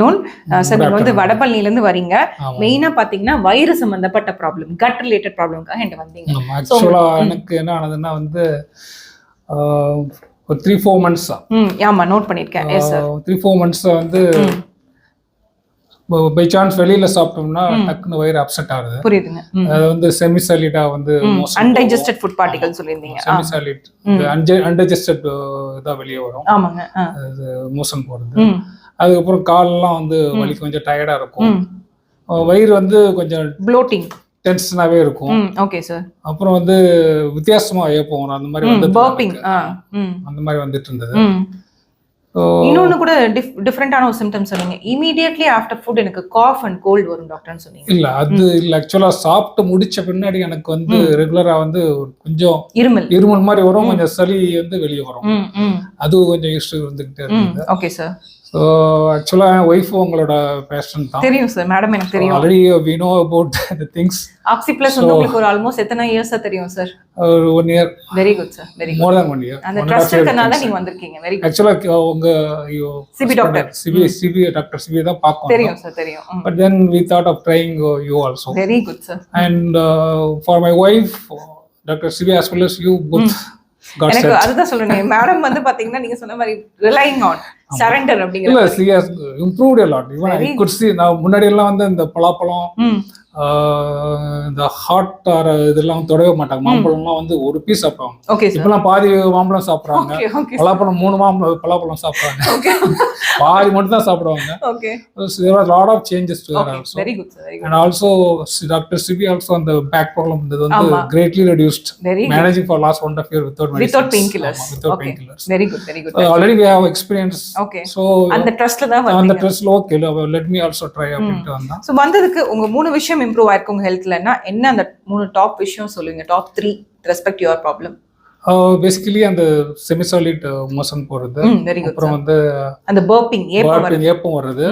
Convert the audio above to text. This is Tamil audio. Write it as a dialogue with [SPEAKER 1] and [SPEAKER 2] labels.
[SPEAKER 1] நோன் சார் நீங்க வந்து வடபழனில இருந்து வரீங்க.
[SPEAKER 2] ஆமா.
[SPEAKER 1] மெயினா பாத்தீங்கன்னா வயிறு சம்பந்தப்பட்ட ப்ராப்ளம் கட் ரிலேட்டட் ப்ராப்ளம்காக என்கிட்ட வந்தீங்க.
[SPEAKER 2] எனக்கு என்ன ஆனதுன்னா வந்து ஒரு த்ரீ ஃபோர் மந்த்ஸ்
[SPEAKER 1] ம் ஆமா நோட் பண்ணிருக்கேன். Yes sir
[SPEAKER 2] three four months வந்து பை சான்ஸ் வெளியில சாப்பிட்டோம்னா டக்குன்னு வயிறு அப்செட் ஆகுது.
[SPEAKER 1] புரியுதுங்க.
[SPEAKER 2] அது வந்து செமி சாலிடா வந்து
[SPEAKER 1] அன்டைஜஸ்டட் ஃபுட் பார்ட்டிகல் சொல்லியிருந்தீங்க.
[SPEAKER 2] செமி சாலிட் அன்டைஜஸ்டட் இதாக வெளியே வரும்.
[SPEAKER 1] ஆமாங்க
[SPEAKER 2] அது மோஷன் போறது
[SPEAKER 1] ம்.
[SPEAKER 2] அதுக்கப்புறம் கால்லாம் வந்து வலி கொஞ்சம் டயர்டா இருக்கும். வயிறு வந்து கொஞ்சம்
[SPEAKER 1] ப்ளோட்டிங்
[SPEAKER 2] டென்ஷனாவே இருக்கும்.
[SPEAKER 1] ஓகே சார்
[SPEAKER 2] அப்புறம் வந்து வித்தியாசமா ஏப்பம் அந்த மாதிரி வந்து அந்த மாதிரி வந்துட்டு இருந்தது.
[SPEAKER 1] இன்னொன்னு கூட டிஃப்ரெண்டான ஒரு சிம்டம் சொன்னீங்க. இமீடியட்லி ஆஃப்டர் ஃபுட் எனக்கு காஃப் அண்ட் கோல்ட் வரும் டாக்டர்னு சொன்னீங்க.
[SPEAKER 2] இல்ல அது இல்ல. ஆக்சுவலா சாப்பிட்டு முடிச்ச பின்னாடி எனக்கு வந்து ரெகுலரா வந்து கொஞ்சம்
[SPEAKER 1] இருமல்.
[SPEAKER 2] இருமல் மாதிரி வரும். கொஞ்சம் சளி வந்து வெளியே வரும். அது கொஞ்சம் இஷ்யூ இருந்துகிட்டே
[SPEAKER 1] ம்
[SPEAKER 2] இருந்தது.
[SPEAKER 1] ஓகே சார்
[SPEAKER 2] ஸோ ஆக்சுவலா என் ஒய்ஃப் உங்களோட பேஷன் தான்.
[SPEAKER 1] தெரியும் சார் மேடம் எனக்கு தெரியும்.
[SPEAKER 2] Already we know about the things
[SPEAKER 1] oxy plus வந்து உங்களுக்கு ஒரு ஆல்மோஸ்ட் எத்தனை இயர்ஸா தெரியும் சார்
[SPEAKER 2] ஒரு one year
[SPEAKER 1] very good sir very
[SPEAKER 2] more than one year
[SPEAKER 1] அந்த ட்ரஸ்ட் இருக்கனால நீங்க வந்திருக்கீங்க. வெரி குட்
[SPEAKER 2] ஆக்சுவலா உங்க
[SPEAKER 1] சிபி டாக்டர்
[SPEAKER 2] சிபி சிபி டாக்டர் சிபி தான் பார்க்கணும்.
[SPEAKER 1] தெரியும் சார் தெரியும்.
[SPEAKER 2] But then we thought of trying you also
[SPEAKER 1] very good sir
[SPEAKER 2] and for my wife doctor Sibi well as you both got
[SPEAKER 1] எனக்கு அதுதான் சொல்றேன். மேடம் வந்து பாத்தீங்கன்னா நீங்க சொன்ன மாதிரி ரிலைங் ஆன் சரண்டர் அப்படிங்கிற
[SPEAKER 2] see improved lot. Even i could see நான் முன்னாடி எல்லாம் வந்து இந்த பலாப்பழம் இந்த ஹாட் ஆர் இதெல்லாம் தொடவே மாட்டாங்க. மாம்பழம்லாம் வந்து ஒரு பீஸ் சாப்பிடுவாங்க. இப்பெல்லாம் பாதி மாம்பழம் சாப்பிடுறாங்க. பலாப்பழம் மூணு மாம்பழம் பலாப்பழம் சாப்பிடுறாங்க. பாதி மட்டும் தான் சாப்பிடுவாங்க
[SPEAKER 1] very good
[SPEAKER 2] and also Dr. Sibi also on the back problem இது வந்து for last one and a half year without medicines.
[SPEAKER 1] Without pain killers
[SPEAKER 2] without
[SPEAKER 1] okay
[SPEAKER 2] painkillers.
[SPEAKER 1] Very good very good
[SPEAKER 2] already we have experience.
[SPEAKER 1] Okay
[SPEAKER 2] So
[SPEAKER 1] அந்த ட்ரஸ்ட்ல தான்
[SPEAKER 2] அந்த ட்ரெஸ்ல okay let me also try அப்படின்ட்டு வந்தான்.
[SPEAKER 1] ஸோ வந்ததுக்கு உங்க மூணு விஷயம் இம்ப்ரூவ் ஆயிருக்கு உங்க ஹெல்த்லன்னா என்ன அந்த மூணு டாப் விஷயம் சொல்லுங்க? Top three respect your problem
[SPEAKER 2] basically அந்த செமிசாலிட் மோஷன் போறது
[SPEAKER 1] ம் வெரி குட்
[SPEAKER 2] அப்புறம் வந்து
[SPEAKER 1] அந்த பர்பிங் ஏப்பம்
[SPEAKER 2] ஏப்பம் வர்றது.